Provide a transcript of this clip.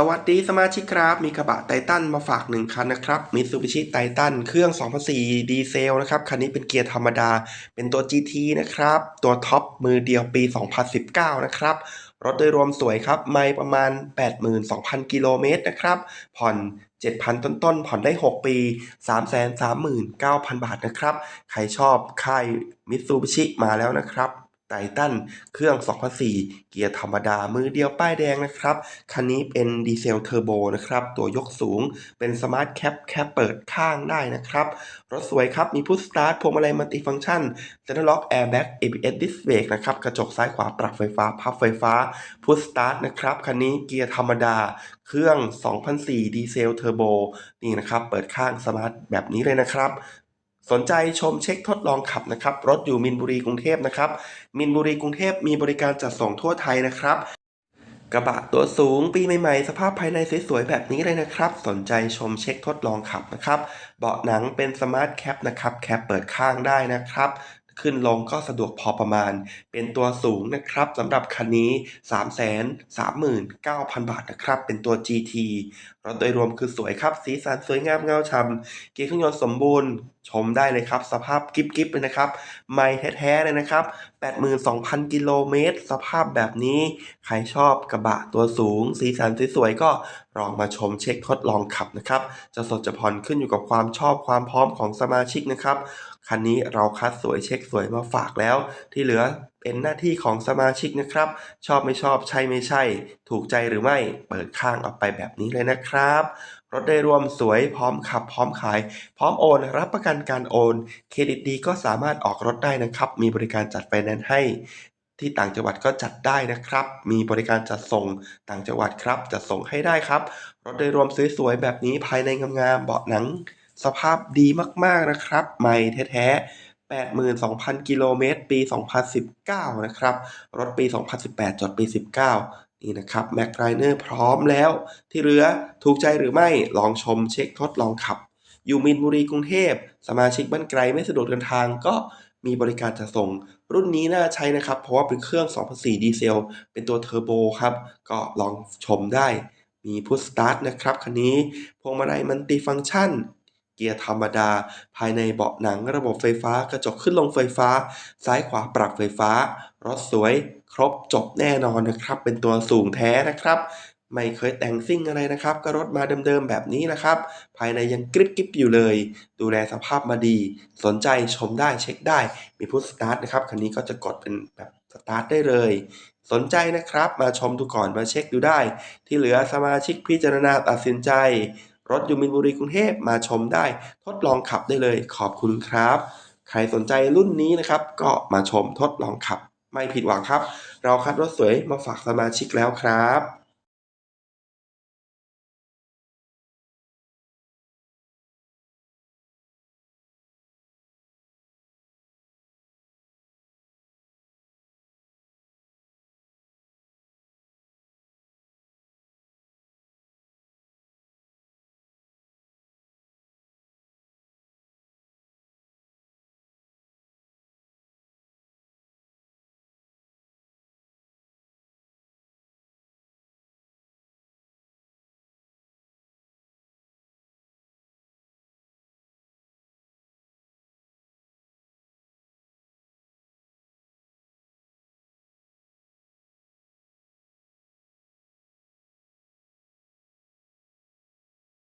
สวัสดีสมาชิกครับ มีกระบะไททันมาฝากหนึ่งคันนะครับมิ t ซูบิชิไททันเครื่อง 2004 ดีเซลนะครับ คันนี้เป็นเกียร์ธรรมดา เป็นตัว GT นะครับ ตัวท็อปมือเดียวปี 2019 นะครับ รถโดยรวมสวยครับ ไม่ประมาณ 82,000 กิโลเมตรนะครับ ผ่อน 7,000 ต้นๆผ่อนได้ 6 ปี 339,000 บาทนะครับ ใครชอบค่ายมิ t ซูบิชิมาแล้วนะครับ ไททันเครื่อง 2004 เกียร์ธรรมดา มือเดียวป้ายแดงนะครับ คันนี้เป็นดีเซลเทอร์โบนะครับ ตัวยกสูง เป็นสมาร์ทแคปแคปเปิดข้างได้นะครับ รถสวยครับ มีพุทสตาร์ทพวงมาลัยมัลติฟังก์ชันเซ็นทรัลล็อกแอร์แบ็ก ABS ดิสเบรกนะครับ กระจกซ้ายขวาปรับไฟฟ้า พับไฟฟ้า พุทสตาร์ทนะครับ คันนี้เกียร์ธรรมดา เครื่อง 2004 ดีเซลเทอร์โบ นี่นะครับ เปิดข้างสมาร์ทแบบนี้เลยนะครับ สนใจชมเช็คทดลองขับนะครับ รถอยู่มินบุรีกรุงเทพนะครับ มินบุรีกรุงเทพมีบริการจัดส่งทั่วไทยนะครับ กระบะตัวสูงปีใหม่ๆ สภาพภายในสวยๆแบบนี้เลยนะครับ สนใจชมเช็คทดลองขับนะครับ เบาะหนังเป็นสมาร์ทแคปนะครับ แคปเปิดข้างได้นะครับ ขึ้นลงก็สะดวกพอประมาณ เป็นตัวสูงนะครับสำหรับคันนี้ 339,000 บาทนะครับ เป็นตัว GT รถโดยรวมคือสวยครับ สีสันสวยงามเงาฉ่ำเกียร์เครื่องยนต์สมบูรณ์ ชมได้เลยครับ สภาพกิ๊บๆเลยนะครับ ไม่แท้ๆเลยนะครับ 82,000 กิโลเมตร สภาพแบบนี้ ใครชอบกระบะตัวสูง สีสันสวยๆก็ลองมาชมเช็คทดลองขับนะครับ จะสดจะผ่อนขึ้นอยู่กับความชอบความพร้อมของสมาชิกนะครับ คันนี้เราคัดสวยเช็คสวยมาฝากแล้ว ที่เหลือเป็นหน้าที่ของสมาชิกนะครับ ชอบไม่ชอบใช่ไม่ใช่ ถูกใจหรือไม่เปิดข้างออกไปแบบนี้เลยนะครับ รถได้รวมสวยพร้อมขับ พร้อมขาย พร้อมโอน รับประกันการโอนเครดิตดีก็สามารถออกรถได้นะครับ มีบริการจัดไฟแนนซ์ให้ที่ต่างจังหวัดก็จัดได้นะครับ มีบริการจัดส่งต่างจังหวัดครับ จัดส่งให้ได้ครับ รถโดยรวมสวยๆแบบนี้ภายในงามๆ เบาะหนัง สภาพดีมากๆนะครับ ใหม่แท้ๆ82,000 กิโลเมตร ปี 2019 นะครับ รถปี 2018 จดปี 19 นี่นะครับ แม็กไ i เนอร์พร้อมแล้ว ที่เหลือถูกใจหรือไม่ ลองชมเช็คทดลองขับ อยู่มินบุรีกรุงเทพ สมาชิกบ้านไกลไม่สะดวกเดินทางก็มีบริการจัดส่ง รุ่นนี้น่าใช้นะครับ เพราะว่าเป็นเครื่อง2004ดีเซล เป็นตัวเทอร์โบครับ ก็ลองชมได้ มีพุทสตาร์ทนะครับ คันนี้ พวงมาลัยมัลติฟังก์ชัน เกียร์ธรรมดา ภายในเบาะหนังระบบไฟฟ้ากระจกขึ้นลงไฟฟ้า ซ้ายขวาปรับไฟฟ้า รถสวยครบจบแน่นอนนะครับ เป็นตัวสูงแท้นะครับ ไม่เคยแต่งซิ่งอะไรนะครับ ก็รถมาเดิมๆแบบนี้นะครับ ภายในยังกริบกริบอยู่เลย ดูแลสภาพมาดี สนใจชมได้เช็คได้ มีพุทสตาร์ทนะครับคันนี้ก็จะกดเป็นแบบสตาร์ทได้เลยสนใจนะครับ มาชมดูก่อนมาเช็คดูได้ ที่เหลือสมาชิกพิจารณาตัดสินใจ รถอยู่มินบุรีกรุงเทพมาชมได้ ทดลองขับได้เลยขอบคุณครับ ใครสนใจรุ่นนี้นะครับ ก็มาชมทดลองขับ ไม่ผิดหวังครับ เราคัดรถสวยมาฝากสมาชิกแล้วครับ